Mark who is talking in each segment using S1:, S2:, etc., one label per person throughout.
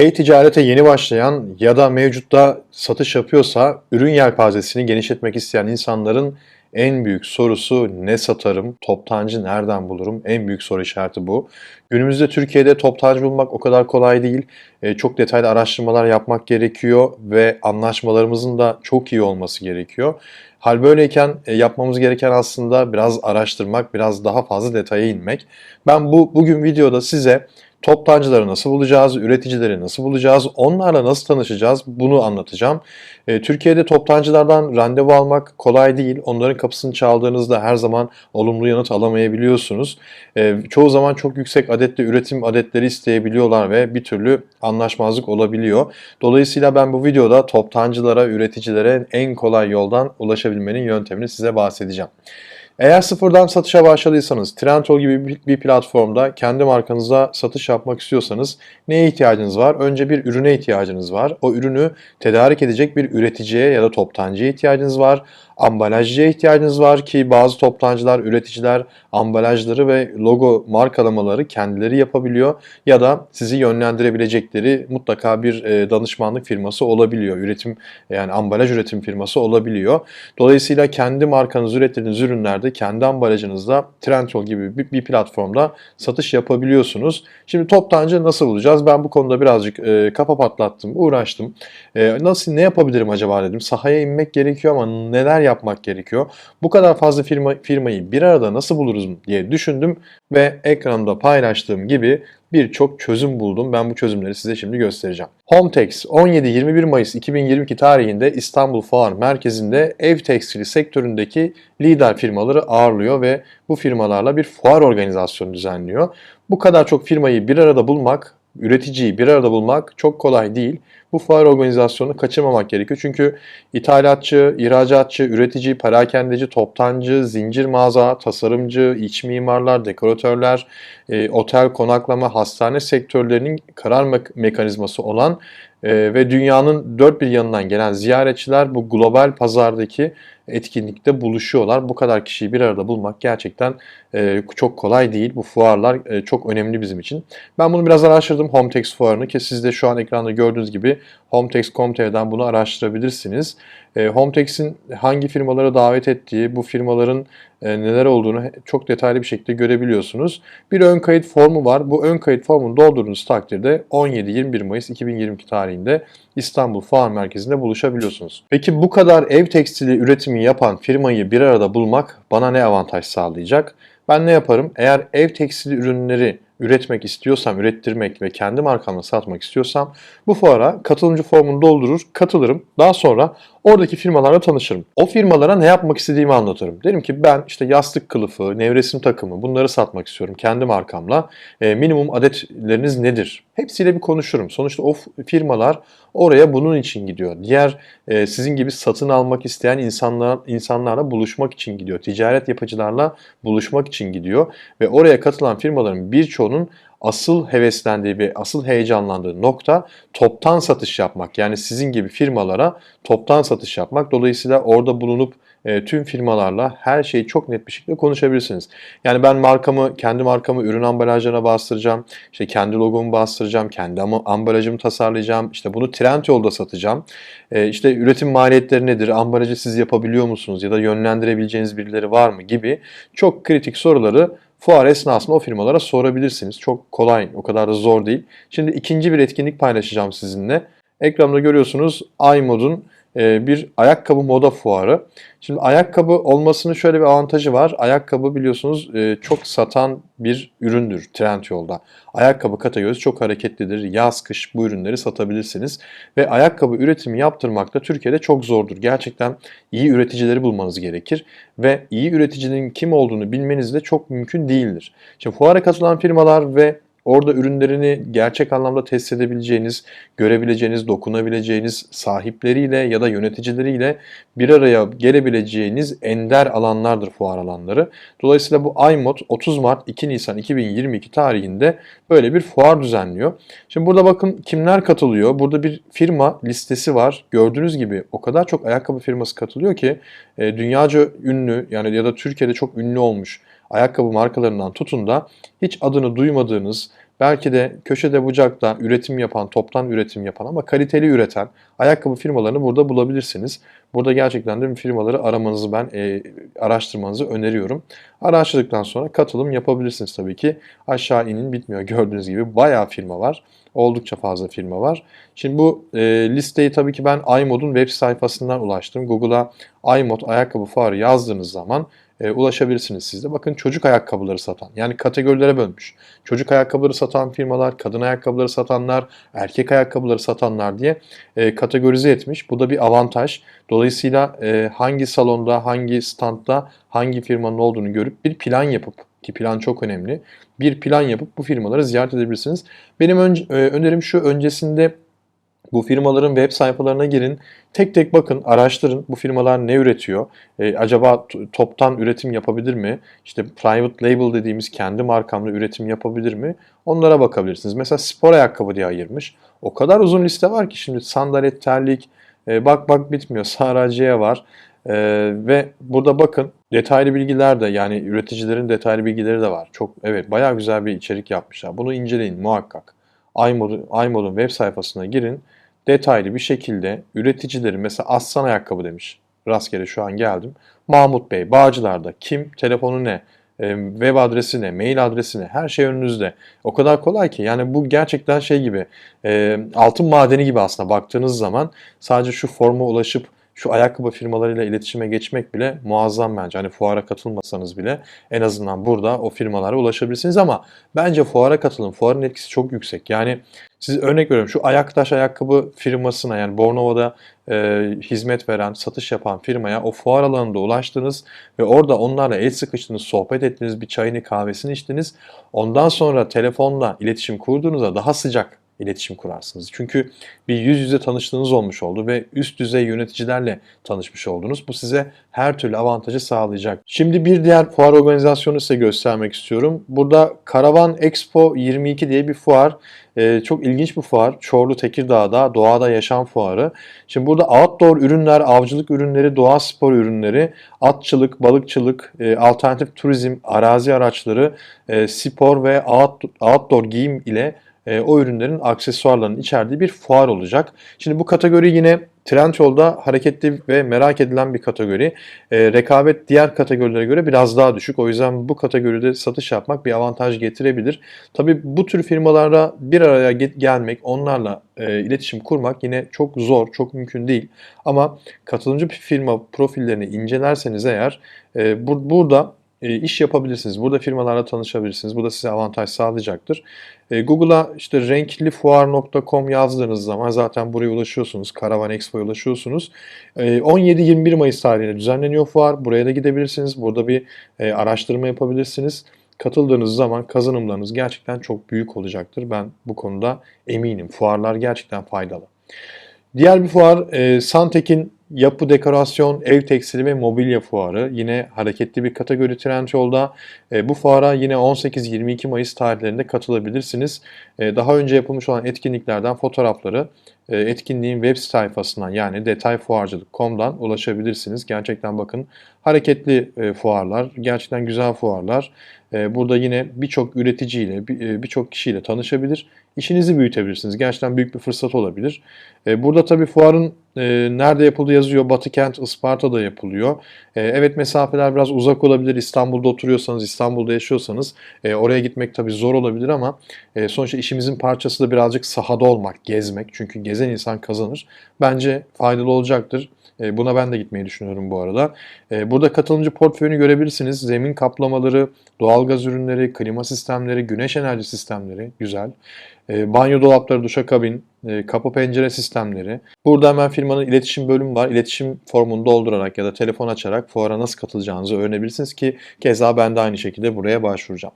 S1: E-ticarete yeni başlayan ya da mevcutta satış yapıyorsa ürün yelpazesini genişletmek isteyen insanların en büyük sorusu ne satarım, toptancı nereden bulurum? En büyük soru işareti bu. Günümüzde Türkiye'de toptancı bulmak o kadar kolay değil. E, çok detaylı araştırmalar yapmak gerekiyor ve anlaşmalarımızın da çok iyi olması gerekiyor. Hal böyleyken e, yapmamız gereken aslında biraz araştırmak, biraz daha fazla detaya inmek. Ben bu bugün videoda size Toptancıları nasıl bulacağız, üreticileri nasıl bulacağız, onlarla nasıl tanışacağız bunu anlatacağım. E, Türkiye'de toptancılardan randevu almak kolay değil. Onların kapısını çaldığınızda her zaman olumlu yanıt alamayabiliyorsunuz. E, çoğu zaman çok yüksek adetli üretim adetleri isteyebiliyorlar ve bir türlü anlaşmazlık olabiliyor. Dolayısıyla ben bu videoda toptancılara, üreticilere en kolay yoldan ulaşabilmenin yöntemini size bahsedeceğim. Eğer sıfırdan satışa başladıysanız, Trendyol gibi bir platformda kendi markanıza satış yapmak istiyorsanız neye ihtiyacınız var? Önce bir ürüne ihtiyacınız var. O ürünü tedarik edecek bir üreticiye ya da toptancıya ihtiyacınız var ambalajcıya ihtiyacınız var ki bazı toptancılar, üreticiler ambalajları ve logo markalamaları kendileri yapabiliyor ya da sizi yönlendirebilecekleri mutlaka bir e, danışmanlık firması olabiliyor. Üretim yani ambalaj üretim firması olabiliyor. Dolayısıyla kendi markanız ürettiğiniz ürünlerde kendi ambalajınızda Trendyol gibi bir, bir platformda satış yapabiliyorsunuz. Şimdi toptancı nasıl bulacağız? Ben bu konuda birazcık e, kafa patlattım, uğraştım. E, nasıl ne yapabilirim acaba dedim. Sahaya inmek gerekiyor ama neler yapmak gerekiyor? Bu kadar fazla firma, firmayı bir arada nasıl buluruz diye düşündüm ve ekranda paylaştığım gibi birçok çözüm buldum. Ben bu çözümleri size şimdi göstereceğim. Hometex 17-21 Mayıs 2022 tarihinde İstanbul Fuar Merkezi'nde ev tekstili sektöründeki lider firmaları ağırlıyor ve bu firmalarla bir fuar organizasyonu düzenliyor. Bu kadar çok firmayı bir arada bulmak üreticiyi bir arada bulmak çok kolay değil. Bu fuar organizasyonunu kaçırmamak gerekiyor. Çünkü ithalatçı, ihracatçı, üretici, perakendeci, toptancı, zincir mağaza, tasarımcı, iç mimarlar, dekoratörler, e, otel, konaklama, hastane sektörlerinin karar me- mekanizması olan e, ve dünyanın dört bir yanından gelen ziyaretçiler bu global pazardaki etkinlikte buluşuyorlar. Bu kadar kişiyi bir arada bulmak gerçekten e, çok kolay değil. Bu fuarlar e, çok önemli bizim için. Ben bunu biraz araştırdım Hometex fuarını ki siz de şu an ekranda gördüğünüz gibi Hometex.com.tr'den bunu araştırabilirsiniz. E, Hometex'in hangi firmalara davet ettiği, bu firmaların e, neler olduğunu çok detaylı bir şekilde görebiliyorsunuz. Bir ön kayıt formu var. Bu ön kayıt formunu doldurduğunuz takdirde 17-21 Mayıs 2022 tarihinde İstanbul Fuar Merkezi'nde buluşabiliyorsunuz. Peki bu kadar ev tekstili üretimi yapan firmayı bir arada bulmak bana ne avantaj sağlayacak? Ben ne yaparım? Eğer ev tekstili ürünleri üretmek istiyorsam, ürettirmek ve kendi markamla satmak istiyorsam bu fuara katılımcı formunu doldurur, katılırım. Daha sonra oradaki firmalarla tanışırım. O firmalara ne yapmak istediğimi anlatırım. Derim ki ben işte yastık kılıfı, nevresim takımı bunları satmak istiyorum kendi markamla. E, minimum adetleriniz nedir? Hepsiyle bir konuşurum. Sonuçta o firmalar oraya bunun için gidiyor. Diğer e, sizin gibi satın almak isteyen insanlar insanlarla buluşmak için gidiyor. Ticaret yapıcılarla buluşmak için gidiyor ve oraya katılan firmaların birçoğunun asıl heveslendiği ve asıl heyecanlandığı nokta toptan satış yapmak. Yani sizin gibi firmalara toptan satış yapmak. Dolayısıyla orada bulunup e, tüm firmalarla her şeyi çok net bir şekilde konuşabilirsiniz. Yani ben markamı, kendi markamı ürün ambalajlarına bastıracağım. işte kendi logomu bastıracağım. Kendi ambalajımı tasarlayacağım. işte bunu Trendyol'da satacağım. E, işte üretim maliyetleri nedir? Ambalajı siz yapabiliyor musunuz? Ya da yönlendirebileceğiniz birileri var mı? Gibi çok kritik soruları fuar esnasında o firmalara sorabilirsiniz. Çok kolay, o kadar da zor değil. Şimdi ikinci bir etkinlik paylaşacağım sizinle. Ekranda görüyorsunuz iMod'un bir ayakkabı moda fuarı. Şimdi ayakkabı olmasının şöyle bir avantajı var. Ayakkabı biliyorsunuz e, çok satan bir üründür Trendyol'da. Ayakkabı kategorisi çok hareketlidir. Yaz kış bu ürünleri satabilirsiniz. Ve ayakkabı üretimi yaptırmak da Türkiye'de çok zordur. Gerçekten iyi üreticileri bulmanız gerekir. Ve iyi üreticinin kim olduğunu bilmeniz de çok mümkün değildir. Şimdi fuara katılan firmalar ve Orada ürünlerini gerçek anlamda test edebileceğiniz, görebileceğiniz, dokunabileceğiniz sahipleriyle ya da yöneticileriyle bir araya gelebileceğiniz ender alanlardır fuar alanları. Dolayısıyla bu iMod 30 Mart 2 Nisan 2022 tarihinde böyle bir fuar düzenliyor. Şimdi burada bakın kimler katılıyor. Burada bir firma listesi var. Gördüğünüz gibi o kadar çok ayakkabı firması katılıyor ki e, dünyaca ünlü yani ya da Türkiye'de çok ünlü olmuş ayakkabı markalarından tutun da hiç adını duymadığınız belki de köşede bucakta üretim yapan, toptan üretim yapan ama kaliteli üreten ayakkabı firmalarını burada bulabilirsiniz. Burada gerçekten de firmaları aramanızı ben e, araştırmanızı öneriyorum. Araştırdıktan sonra katılım yapabilirsiniz tabii ki. Aşağı inin bitmiyor gördüğünüz gibi bayağı firma var. Oldukça fazla firma var. Şimdi bu e, listeyi tabii ki ben iMod'un web sayfasından ulaştım. Google'a iMod ayakkabı fuarı yazdığınız zaman e, ulaşabilirsiniz siz de. Bakın çocuk ayakkabıları satan yani kategorilere bölmüş. Çocuk ayakkabıları satan firmalar, kadın ayakkabıları satanlar, erkek ayakkabıları satanlar diye e, kategorize etmiş. Bu da bir avantaj. Dolayısıyla e, hangi salonda, hangi standda, hangi firmanın olduğunu görüp bir plan yapıp ki plan çok önemli. Bir plan yapıp bu firmaları ziyaret edebilirsiniz. Benim önce, e, önerim şu öncesinde bu firmaların web sayfalarına girin. Tek tek bakın, araştırın. Bu firmalar ne üretiyor? E, acaba toptan üretim yapabilir mi? İşte private label dediğimiz kendi markamla üretim yapabilir mi? Onlara bakabilirsiniz. Mesela spor ayakkabı diye ayırmış. O kadar uzun liste var ki şimdi sandalet, terlik, e, bak bak bitmiyor. Saraciye var. E, ve burada bakın detaylı bilgiler de yani üreticilerin detaylı bilgileri de var. Çok evet bayağı güzel bir içerik yapmışlar. Bunu inceleyin muhakkak. iMod'un web sayfasına girin detaylı bir şekilde üreticileri mesela Aslan Ayakkabı demiş. Rastgele şu an geldim. Mahmut Bey, Bağcılar'da kim, telefonu ne, e, web adresi ne, mail adresi ne, her şey önünüzde. O kadar kolay ki yani bu gerçekten şey gibi e, altın madeni gibi aslında baktığınız zaman sadece şu forma ulaşıp şu ayakkabı firmalarıyla iletişime geçmek bile muazzam bence. Hani fuara katılmasanız bile en azından burada o firmalara ulaşabilirsiniz ama bence fuara katılın. Fuarın etkisi çok yüksek. Yani siz örnek veriyorum şu Ayaktaş ayakkabı firmasına yani Bornova'da e, hizmet veren, satış yapan firmaya o fuar alanında ulaştınız ve orada onlarla el sıkıştınız, sohbet ettiniz, bir çayını kahvesini içtiniz. Ondan sonra telefonla iletişim kurduğunuzda daha sıcak iletişim kurarsınız. Çünkü bir yüz yüze tanıştığınız olmuş oldu ve üst düzey yöneticilerle tanışmış oldunuz. Bu size her türlü avantajı sağlayacak. Şimdi bir diğer fuar organizasyonu size göstermek istiyorum. Burada Karavan Expo 22 diye bir fuar. Ee, çok ilginç bir fuar. Çorlu Tekirdağ'da Doğada Yaşam Fuarı. Şimdi burada outdoor ürünler, avcılık ürünleri, doğa spor ürünleri, atçılık, balıkçılık, e, alternatif turizm, arazi araçları, e, spor ve out, outdoor giyim ile e, o ürünlerin aksesuarlarının içerdiği bir fuar olacak. Şimdi bu kategori yine Trendyol'da hareketli ve merak edilen bir kategori. E, rekabet diğer kategorilere göre biraz daha düşük. O yüzden bu kategoride satış yapmak bir avantaj getirebilir. Tabii bu tür firmalara bir araya gelmek, onlarla e, iletişim kurmak yine çok zor, çok mümkün değil. Ama katılımcı bir firma profillerini incelerseniz eğer e, bu, burada e, iş yapabilirsiniz. Burada firmalarla tanışabilirsiniz. Bu da size avantaj sağlayacaktır. E, Google'a işte renklifuar.com yazdığınız zaman zaten buraya ulaşıyorsunuz. Karavan Expo'ya ulaşıyorsunuz. 17-21 e, Mayıs tarihinde düzenleniyor fuar. Buraya da gidebilirsiniz. Burada bir araştırma yapabilirsiniz. Katıldığınız zaman kazanımlarınız gerçekten çok büyük olacaktır. Ben bu konuda eminim. Fuarlar gerçekten faydalı. Diğer bir fuar Santek'in Yapı, dekorasyon, ev tekstili ve mobilya fuarı. Yine hareketli bir kategori Trendyol'da. E, bu fuara yine 18-22 Mayıs tarihlerinde katılabilirsiniz. E, daha önce yapılmış olan etkinliklerden fotoğrafları etkinliğin web sayfasından yani detayfuarcılık.com'dan ulaşabilirsiniz. Gerçekten bakın hareketli e, fuarlar, gerçekten güzel fuarlar. E, burada yine birçok üreticiyle, e, birçok kişiyle tanışabilir. İşinizi büyütebilirsiniz. Gerçekten büyük bir fırsat olabilir. E, burada tabii fuarın nerede yapıldığı yazıyor. Batı kent Isparta'da yapılıyor. Evet mesafeler biraz uzak olabilir. İstanbul'da oturuyorsanız, İstanbul'da yaşıyorsanız oraya gitmek tabii zor olabilir ama sonuçta işimizin parçası da birazcık sahada olmak, gezmek. Çünkü gezen insan kazanır. Bence faydalı olacaktır. E, buna ben de gitmeyi düşünüyorum bu arada. E, burada katılımcı portföyünü görebilirsiniz. Zemin kaplamaları, doğalgaz ürünleri, klima sistemleri, güneş enerji sistemleri güzel. E, banyo dolapları, duşakabin, kapı pencere sistemleri. Burada hemen firmanın iletişim bölümü var. İletişim formunu doldurarak ya da telefon açarak fuara nasıl katılacağınızı öğrenebilirsiniz ki keza ben de aynı şekilde buraya başvuracağım.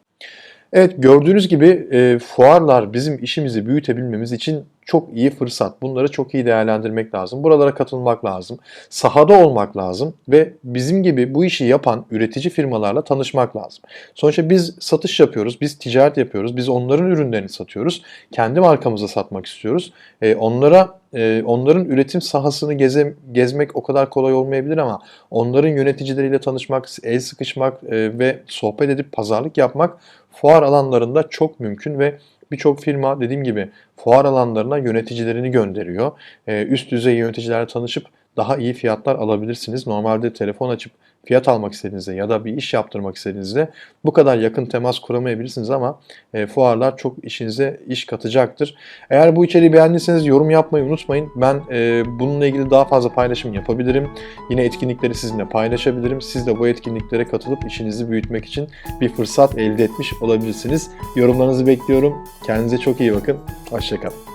S1: Evet gördüğünüz gibi e, fuarlar bizim işimizi büyütebilmemiz için çok iyi fırsat. Bunları çok iyi değerlendirmek lazım. Buralara katılmak lazım. Sahada olmak lazım ve bizim gibi bu işi yapan üretici firmalarla tanışmak lazım. Sonuçta biz satış yapıyoruz, biz ticaret yapıyoruz, biz onların ürünlerini satıyoruz. Kendi markamıza satmak istiyoruz. E, onlara e, onların üretim sahasını geze, gezmek o kadar kolay olmayabilir ama onların yöneticileriyle tanışmak, el sıkışmak e, ve sohbet edip pazarlık yapmak fuar alanlarında çok mümkün ve birçok firma dediğim gibi fuar alanlarına yöneticilerini gönderiyor. Ee, üst düzey yöneticilerle tanışıp daha iyi fiyatlar alabilirsiniz. Normalde telefon açıp fiyat almak istediğinizde ya da bir iş yaptırmak istediğinizde bu kadar yakın temas kuramayabilirsiniz ama e, fuarlar çok işinize iş katacaktır. Eğer bu içeriği beğendiyseniz yorum yapmayı unutmayın. Ben e, bununla ilgili daha fazla paylaşım yapabilirim. Yine etkinlikleri sizinle paylaşabilirim. Siz de bu etkinliklere katılıp işinizi büyütmek için bir fırsat elde etmiş olabilirsiniz. Yorumlarınızı bekliyorum. Kendinize çok iyi bakın. Hoşçakalın.